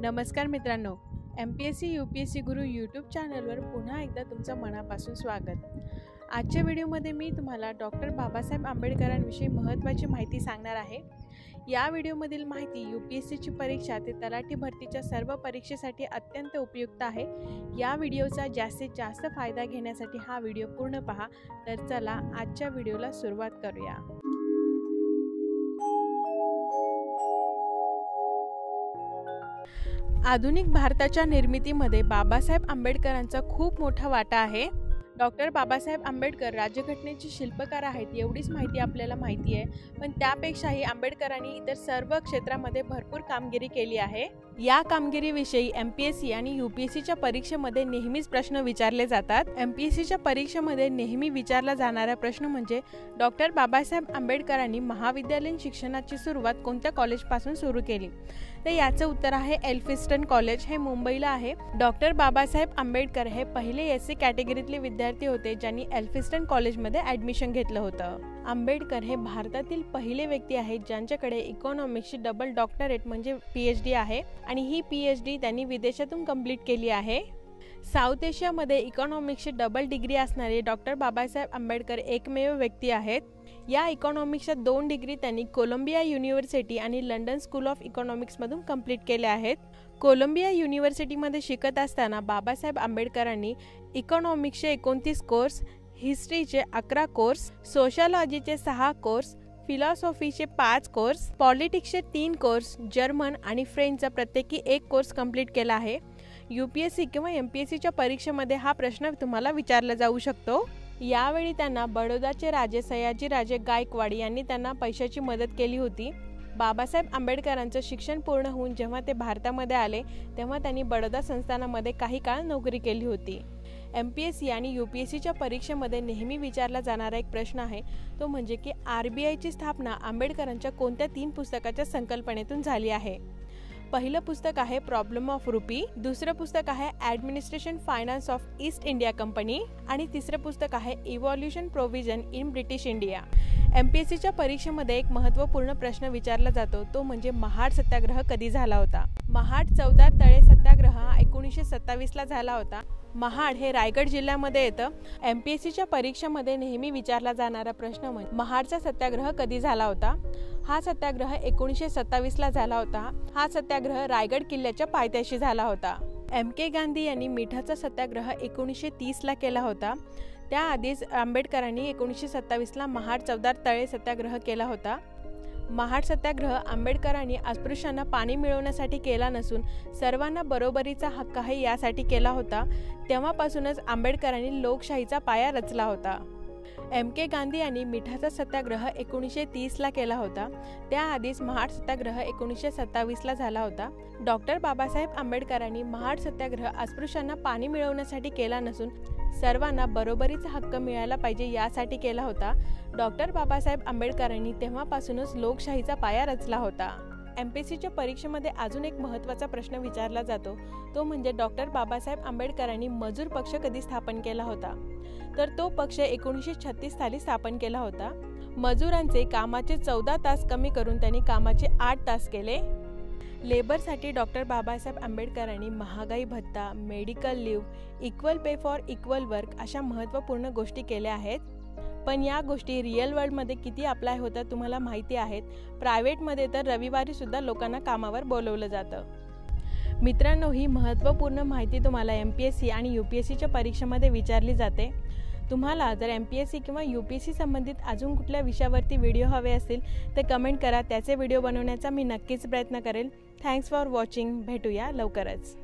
नमस्कार मित्रांनो M P S C U P S C Guru YouTube चॅनलवर पुन्हा एकदा तुमचं मनापासून स्वागत. आजच्या व्हिडिओमध्ये मी तुम्हाला डॉक्टर बाबासाहेब आंबेडकरांविषयी महत्त्वाची माहिती सांगणार आहे. या व्हिडिओमधील माहिती यू पी एस सीची परीक्षा ते तलाठी भरतीच्या सर्व परीक्षेसाठी अत्यंत उपयुक्त आहे. या व्हिडिओचा जास्तीत जास्त फायदा घेण्यासाठी हा व्हिडिओ पूर्ण पहा. तर चला आजच्या व्हिडिओला सुरुवात करूया. आधुनिक भारताच्या निर्मितीमध्ये बाबासाहेब आंबेडकरांचा खूप मोठा वाटा आहे. डॉक्टर बाबासाहेब आंबेडकर राज्यघटनेचे शिल्पकार आहेत एवढीच माहिती आपल्याला माहिती आहे. पण त्यापेक्षाही आंबेडकरांनी इतर सर्व क्षेत्रामध्ये भरपूर कामगिरी केली आहे. या कामगिरीविषयी एम पी एस सी आणि यू पी एस सीच्या परीक्षेमध्ये नेहमीच प्रश्न विचारले जातात. एम पी एस सीच्या परीक्षेमध्ये नेहमी विचारला जाणारा प्रश्न म्हणजे डॉक्टर बाबासाहेब आंबेडकरांनी महाविद्यालयीन शिक्षणाची सुरुवात कोणत्या कॉलेजपासून सुरू केली? तर याचं उत्तर आहे एल्फिस्टन कॉलेज हे मुंबईला आहे. डॉक्टर बाबासाहेब आंबेडकर हे पहिले एस सी कॅटेगरीतले विद्यार्थी होते ज्यांनी एल्फिस्टन कॉलेजमध्ये ॲडमिशन घेतलं होतं. आंबेडकर हे भारतातील पहिले व्यक्ती आहेत ज्यांच्याकडे इकॉनॉमिक्सची डबल डॉक्टरेट म्हणजे पी एच डी आहे आणि ही पी एच डी त्यांनी विदेशातून कंप्लीट केली आहे. साऊथ एशियामध्ये इकॉनॉमिक्सची डबल डिग्री असणारे डॉक्टर बाबासाहेब आंबेडकर एकमेव व्यक्ती आहेत. या इकॉनॉमिक्सच्या दोन डिग्री त्यांनी कोलंबिया युनिव्हर्सिटी आणि लंडन स्कूल ऑफ इकॉनॉमिक्समधून कंप्लीट केल्या आहेत. कोलंबिया युनिव्हर्सिटीमध्ये शिकत असताना बाबासाहेब आंबेडकरांनी इकॉनॉमिक्सचे एकोणतीस कोर्स हिस्ट्रीचे अकरा कोर्स सोशॉलॉजीचे सहा कोर्स फिलॉसॉफीचे पाच कोर्स पॉलिटिक्सचे तीन कोर्स जर्मन आणि फ्रेंचचा प्रत्येकी एक कोर्स कंप्लीट केला आहे. यू पी एस सी किंवा एम पी एस सीच्या परीक्षेमध्ये हा प्रश्न तुम्हाला विचारला जाऊ शकतो. यावेळी त्यांना बडोदाचे राजे सयाजी राजे गायकवाड यांनी त्यांना पैशाची मदत केली होती. बाबासाहेब आंबेडकरांचं शिक्षण पूर्ण होऊन जेव्हा ते भारतामध्ये आले तेव्हा त्यांनी बडोदा संस्थानामध्ये काही काळ नोकरी केली होती. एम पी एस सी आणि यू पी एस सीच्या परीक्षेमध्ये नेहमी विचारला जाणारा एक प्रश्न आहे तो म्हणजे की आर बी आयची स्थापना आंबेडकरांच्या कोणत्या तीन पुस्तकाच्या संकल्पनेतून झाली आहे? पहिलं पुस्तक आहे प्रॉब्लेम ऑफ रुपी दुसरं पुस्तक आहे administration finance of East India Company आणि तिसरं पुस्तक आहे evolution provision in British India. M P S सीच्या परीक्षेमध्ये एक महत्त्वपूर्ण प्रश्न विचारला जातो तो म्हणजे महाड सत्याग्रह कधी झाला होता? महाड चौदा तळे सत्याग्रह हा एकोणीसशे सत्तावीसला झाला होता. महाड हे रायगड जिल्ह्यामध्ये येतं. एम पी एस सीच्या परीक्षेमध्ये नेहमी विचारला जाणारा प्रश्न म्हणजे महाडचा सत्याग्रह कधी झाला होता? हा सत्याग्रह एकोणीसशे सत्तावीसला झाला होता. हा सत्याग्रह रायगड किल्ल्याच्या पायथ्याशी झाला होता. एम के गांधी यांनी मिठाचा सत्याग्रह एकोणीसशे तीसला केला होता. त्याआधीच आंबेडकरांनी एकोणीसशे सत्तावीसला महाड चौदार तळे सत्याग्रह केला होता. महाड सत्याग्रह आंबेडकरांनी अस्पृश्यांना पाणी मिळवण्यासाठी केला नसून सर्वांना बरोबरीचा हक्क आहे यासाठी केला होता. तेव्हापासूनच आंबेडकरांनी लोकशाहीचा पाया रचला होता. एम के गांधी यांनी मिठाचा सत्याग्रह एकोणीसशे तीसला केला होता. त्याआधीच महाड सत्याग्रह एकोणीसशे सत्तावीसला झाला होता. डॉक्टर बाबासाहेब आंबेडकरांनी महाड सत्याग्रह अस्पृश्यांना पाणी मिळवण्यासाठी केला नसून सर्वांना बरोबरीचा हक्क मिळायला पाहिजे यासाठी केला होता. डॉक्टर बाबासाहेब आंबेडकरांनी तेव्हापासूनच लोकशाहीचा पाया रचला होता. एम पी सीच्या परीक्षेमध्ये अजून एक महत्त्वाचा प्रश्न विचारला जातो. तो म्हणजे डॉक्टर बाबासाहेब आंबेडकरांनी मजूर पक्ष कधी स्थापन केला होता? तर तो पक्ष एकोणीसशे छत्तीस साली स्थापन केला होता. मजुरांचे कामाचे चौदा तास कमी करून त्यांनी कामाचे आठ तास केले. लेबरसाठी डॉक्टर बाबासाहेब आंबेडकरांनी महागाई भत्ता medical leave equal pay for equal work अशा महत्त्वपूर्ण गोष्टी केल्या आहेत. पण या गोष्टी रिअल वर्ल्डमध्ये किती अप्लाय होतात तुम्हाला माहिती आहेत. प्रायव्हेटमध्ये तर रविवारीसुद्धा लोकांना कामावर बोलवलं जातं. मित्रांनो ही महत्त्वपूर्ण माहिती तुम्हाला एम पी एस सी आणि यू पी एस सीच्या परीक्षेमध्ये विचारली जाते. तुम्हाला जर एम पी एस सी किंवा यू पी एस सी संबंधित अजून कुठल्या विषयावरती व्हिडिओ हवे असतील तर कमेंट करा. त्याचे व्हिडिओ बनवण्याचा मी नक्कीच प्रयत्न करेल. थँक्स फॉर वॉचिंग भेटूया लवकरच.